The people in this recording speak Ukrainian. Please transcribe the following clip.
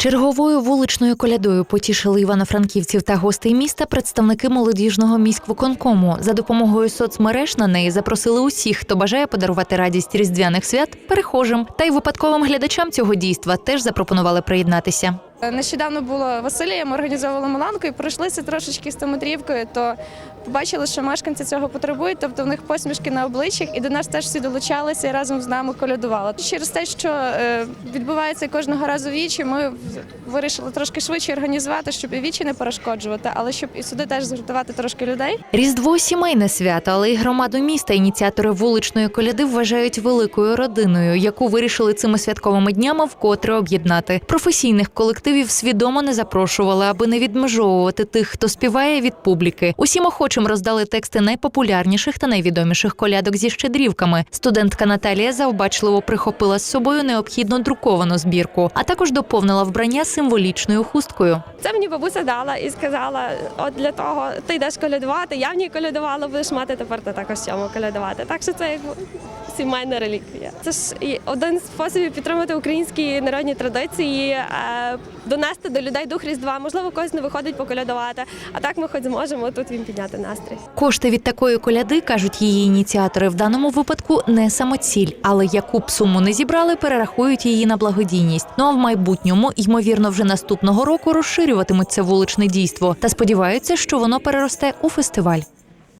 Черговою вуличною колядою потішили івано-франківців та гостей міста представники молодіжного міськвиконкому. За допомогою соцмереж на неї запросили усіх, хто бажає подарувати радість різдвяних свят перехожим. Та й випадковим глядачам цього дійства теж запропонували приєднатися. Нещодавно було Василія, ми організовували Маланку і пройшлися трошечки стометрівкою, то побачили, що мешканці цього потребують, тобто в них посмішки на обличчях, і до нас теж всі долучалися і разом з нами колядували. Через те, що е, відбувається кожного разу вічі, ми вирішили трошки швидше організувати, щоб і вічі не перешкоджувати, але щоб і сюди теж згуртувати трошки людей. Різдво сімейне свято, але й громаду міста ініціатори вуличної коляди вважають великою родиною, яку вирішили цими святковими днями вкотре об'єднати. Професійних колективів свідомо не запрошували, аби не відмежовувати тих, хто співає від публіки. Усім охочим роздали тексти найпопулярніших та найвідоміших колядок зі щедрівками. Студентка Наталія завбачливо прихопила з собою необхідно друковану збірку, а також доповнила вбрання символічною хусткою. Це мені бабуся дала і сказала: от для того ти йдеш колядувати, я в ній колядувала, будеш мати тепер ти також цьому колядувати. Так що це як сімейна реліквія. Це ж один з способів підтримати українські народні традиції, е, донести до людей дух Різдва. Можливо, когось не виходить поколядувати, а так ми хоч зможемо тут їм підняти настрій. Кошти від такої коляди, кажуть її ініціатори, в даному випадку не самоціль, але яку б суму не зібрали, перерахують її на благодійність. Ну а в майбутньому, ймовірно, вже наступного року розширюватимуть це вуличне дійство та сподіваються, що воно переросте у фестиваль.